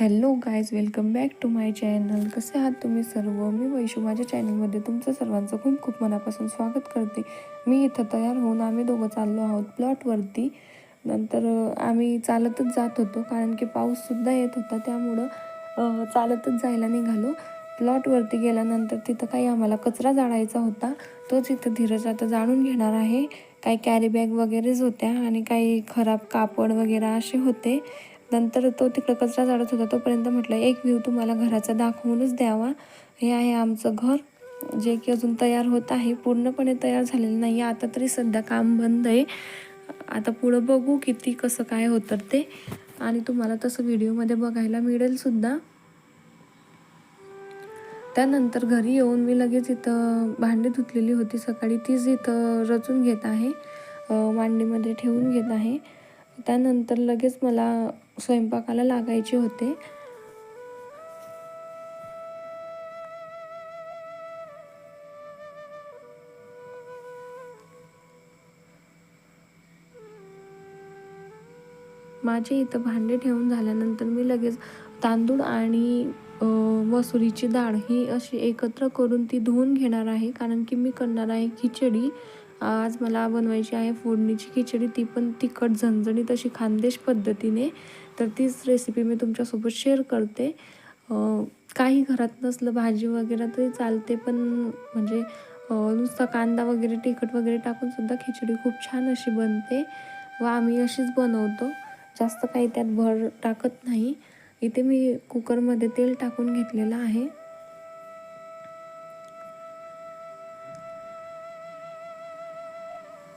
Hello guys welcome back to my channel. कसे आहात तुम्ही सर्व? मी वैशू. माझ्या चॅनलमध्ये तुमचं सर्वांचं खूप खूप मनापासून स्वागत करते. मी इथं तयार होऊन आम्ही दोघं चाललो आहोत प्लॉटवरती. नंतर आम्ही चालतच जात होतो कारण की पाऊससुद्धा येत होता त्यामुळं चालतच जायला निघालो. प्लॉटवरती गेल्यानंतर तिथं काही आम्हाला कचरा जाळायचा होता. तोच इथं धीरज आता जाणून घेणार आहे. काही कॅरी बॅग वगैरेच होत्या आणि काही खराब कापड वगैरे असे होते. नंतर तो तिकडं कचरा जाळत होता. तोपर्यंत म्हटलं एक व्ह्यू तुम्हाला घराचा दाखवूनच द्यावा. हे आहे आमचं घर जे की अजून तयार होत आहे. पूर्णपणे तयार झालेलं नाही आता तरी सध्या काम बंद आहे. आता पुढं बघू किती कसं काय होतं ते. आणि तुम्हाला तसं व्हिडिओमध्ये बघायला मिळेल सुद्धा. त्यानंतर घरी येऊन मी लगेच इथं भांडी धुतलेली होती. सकाळी तीच इथं रचून घेत आहे. मांडीमध्ये ठेवून घेत आहे. त्यानंतर लगेच मला स्वयंपाकाला लागायचे होते. माझे इथं भांडे ठेवून झाल्यानंतर मी लगेच तांदूळ आणि मसुरीची डाळ ही अशी एकत्र करून ती धुवून घेणार आहे. कारण की मी करणार आहे खिचडी. आज मला बनवायची आहे फोडणीची खिचडी. ती पण तिखट झणझणीत अशी खानदेश पद्धतीने. तर तीच रेसिपी मी तुमच्यासोबत शेअर करते. काही घरात नसलं भाजी वगैरे तरी चालते पण म्हणजे नुसता कांदा वगैरे तिखट वगैरे टाकून सुद्धा खिचडी खूप छान अशी बनते व आम्ही अशीच बनवतो. जास्त काही त्यात भर टाकत नाही. इथे मी कुकरमध्ये तेल टाकून घेतलेलं आहे.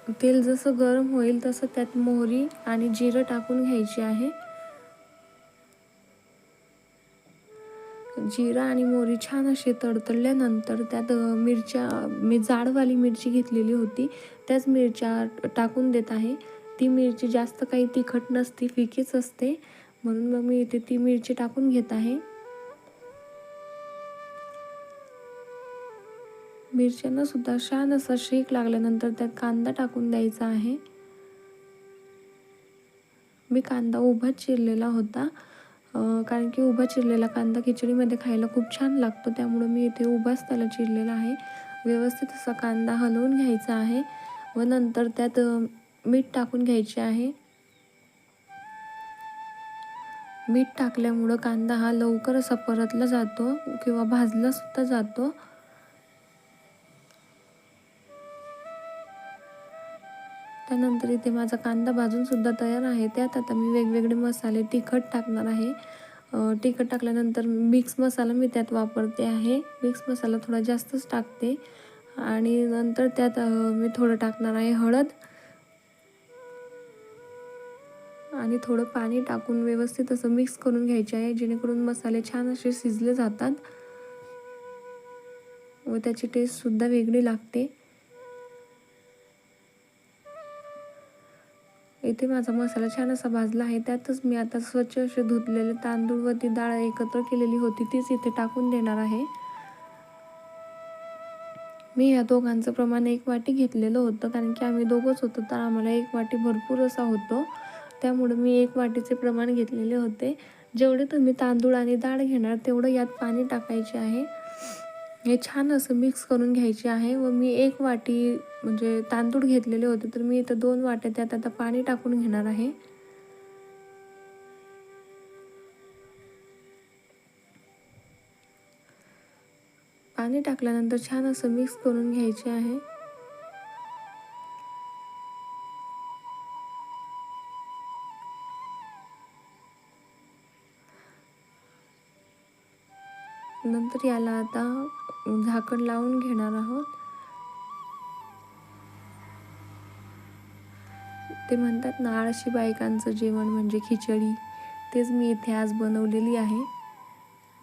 तेल जसं गरम होईल तसं त्यात मोहरी आणि जिरं टाकून घ्यायची आहे. जिरा आणि मोहरी छान अशी तडतडल्यानंतर त्यात मिरच्या मी जाडवाली मिरची घेतलेली होती. त्याच मिरच्या टाकून देत आहे. ती मिरची जास्त काही तिखट नसती फिकीच असते. म्हणून मग मी इथे ती मिरची टाकून घेत आहे. मिरच्यांना सुद्धा छान असा शेक लागल्यानंतर त्यात कांदा टाकून द्यायचा आहे. मी कांदा उभा चिरलेला होता. कारण की उभा चिरलेला कांदा खिचडीमध्ये खायला खूप छान लागतो त्यामुळं मी इथे उभाच त्याला चिरलेला आहे. व्यवस्थित असा कांदा हलवून घ्यायचा आहे व नंतर त्यात मीठ टाकून घ्यायचे आहे. मीठ टाकल्यामुळं कांदा हा लवकर असा परतला जातो किंवा भाजला सुद्धा जातो. त्यानंतर इथे माझा कांदा भाजूनसुद्धा तयार आहे. त्यात आता मी वेगवेगळे मसाले तिखट टाकणार आहे. तिखट टाकल्यानंतर मिक्स मसाला मी त्यात वापरते आहे. मिक्स मसाला थोडा जास्तच टाकते. आणि नंतर त्यात मी थोडं टाकणार आहे हळद. आणि थोडं पाणी टाकून व्यवस्थित असं मिक्स करून घ्यायचे आहे जेणेकरून मसाले छान असे शिजले जातात. व त्याची टेस्टसुद्धा वेगळी लागते. इथे माझा मसाला छान असा भाजला आहे. त्यातच मी आता स्वच्छ असे धुतलेले तांदूळ व ती डाळ एकत्र केलेली होती. तीच इथे टाकून देणार आहे. मी या दोघांचं प्रमाण एक वाटी घेतलेलं होतं. कारण की आम्ही दोघंच होतो तर आम्हाला एक वाटी भरपूर असा होतो. त्यामुळे मी एक वाटीचे प्रमाण घेतलेले होते. जेवढे तुम्ही तांदूळ आणि डाळ घेणार तेवढं यात पाणी टाकायचे आहे. हे छान असं मिक्स करून घ्यायचे आहे. व मी एक वाटी म्हणजे तांदूळ घेतलेले होते. तर मी इथं दोन वाट्या त्यात आता पाणी टाकून घेणार आहे. पाणी टाकल्यानंतर छान असं मिक्स करून घ्यायचे आहे. नंतर याला आता झाकण लावून घेणार आहोत. ते म्हणतात ना आळशी बायकांचं जेवण म्हणजे खिचडी. तेच मी इथे आज बनवलेली आहे.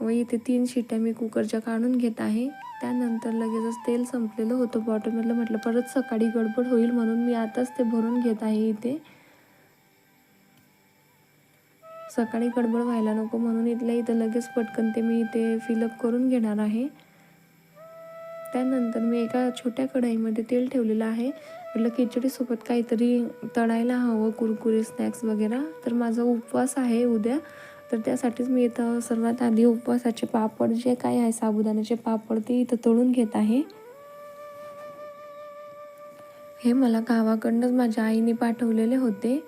व इथे तीन शिट्या मी कुकरच्या काढून घेत आहे. त्यानंतर लगेचच तेल संपलेलं होतं बॉटलमधलं. म्हटलं परत सकाळी गडबड होईल म्हणून मी आताच ते भरून घेत आहे इथे. सकाळी गडबड व्हायला नको म्हणून इथल्या इथं लगेच पटकन ते मी इथे फिलअप करून घेणार आहे. त्यानंतर मी एका छोट्या कढईमध्ये तेल ठेवलेलं आहे. म्हटलं खिचडीसोबत काहीतरी तळायला हवं कुरकुरे स्नॅक्स वगैरे. तर माझा उपवास आहे उद्या. तर त्यासाठीच मी इथं सर्वात आधी उपवासाचे पापड जे काही आहे साबुदाण्याचे पापड ते इथं तळून घेत आहे. हे मला गावाकडनंच माझ्या आईने पाठवलेले होते.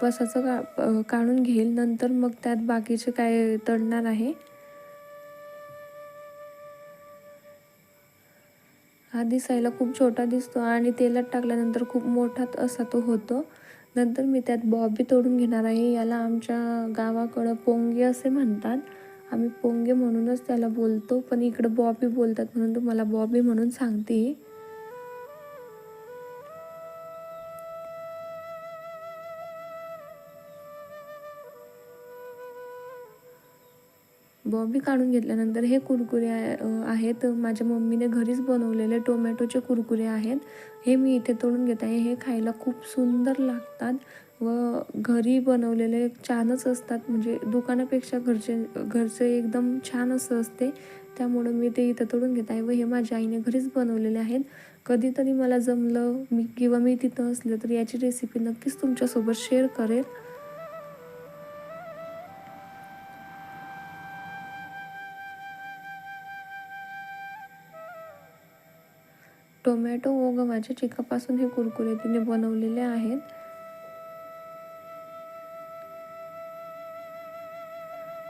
उपवासाचं का काढून घेईल नंतर मग त्यात बाकीचे काय तळणार आहे? हा दिसायला खूप छोटा दिसतो आणि तेलात टाकल्यानंतर खूप मोठा असा तो होतो. नंतर मी त्यात बॉबी तोडून घेणार आहे याला आमच्या गावाकडं पोंगे असे म्हणतात. आम्ही पोंगे म्हणूनच त्याला बोलतो पण इकडं बॉबी बोलतात म्हणून तुम्हाला बॉबी म्हणून सांगते. बॉबी काढून घेतल्यानंतर हे कुरकुरे आहेत. माझ्या मम्मीने घरीच बनवलेले टोमॅटोचे कुरकुरे आहेत. हे मी इथे तोडून घेत आहे. हे खायला खूप सुंदर लागतात व घरी बनवलेले छानच असतात. म्हणजे दुकानापेक्षा घरचे घरचे एकदम छान असं असते. त्यामुळं मी ते इथं तोडून घेत आहे व हे माझ्या आईने घरीच बनवलेले आहेत. कधीतरी मला जमलं मी किंवा मी तिथं असलं तर याची रेसिपी नक्कीच तुमच्यासोबत शेअर करेल. टोमॅटो व गव्हाच्या चिकापासून हे कुरकुरे तिने बनवलेले आहेत.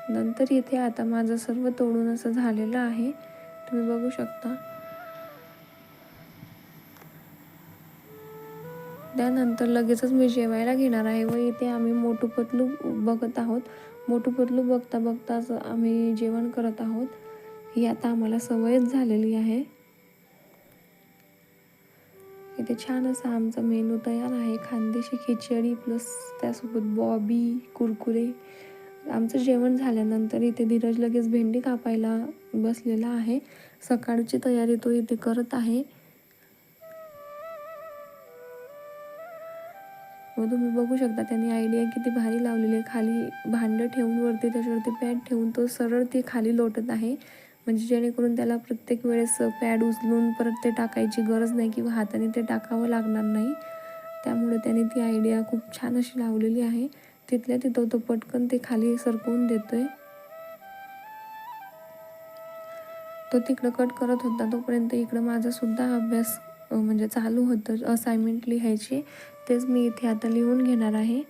नंतर इथे आता माझं सर्व तोडून असं झालेलं आहे. तुम्ही बघू शकता. त्यानंतर लगेचच मी जेवायला घेणार आहे व इथे आम्ही मोठू पतलू बघत आहोत. मोठू पतलू बघता बघताच आम्ही जेवण करत आहोत. ही आता आम्हाला सवयच झालेली आहे. इथे छान असा आमचा मेनू तयार आहे. खानदेशी खिचडी प्लस त्यासोबत बॉबी कुरकुरे. आमचं जेवण झाल्यानंतर इथे धीरज लगेच भेंडी कापायला बसलेला आहे. सकाळची तयारी तो इथे करत आहे. मग तुम्ही बघू शकता त्यांनी आयडिया किती भारी लावलेली आहे. खाली भांडं ठेवून वरती त्याच्यावरती पॅट ठेवून तो सरळ ते खाली लोटत आहे. म्हणजे जेणेकरून त्याला प्रत्येक वेळेस पॅड उचलून परत ते टाकायची गरज नाही किंवा हाताने ते टाकावं लागणार नाही. त्यामुळे त्याने ती आयडिया खूप छान अशी लावलेली आहे. तिथल्या तिथं तो पटकन ते खाली सरकवून देतोय. तो तिकडं कट करत होता. तोपर्यंत इकडं माझा सुद्धा अभ्यास म्हणजे चालू होतं. असाइनमेंट लिहायची. तेच मी इथे आता लिहून घेणार आहे.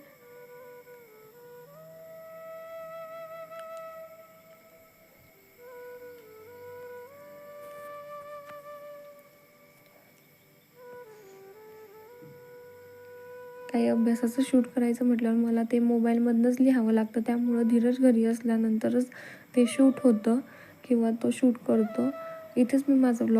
काही अभ्यासाचं शूट करायचं म्हटल्यावर मला ते मोबाईलमधनंच लिहावं लागतं. त्यामुळं धीरज घरी असल्यानंतरच ते शूट होतं किंवा तो शूट करतो. इथेच मी माझं ब्लॉग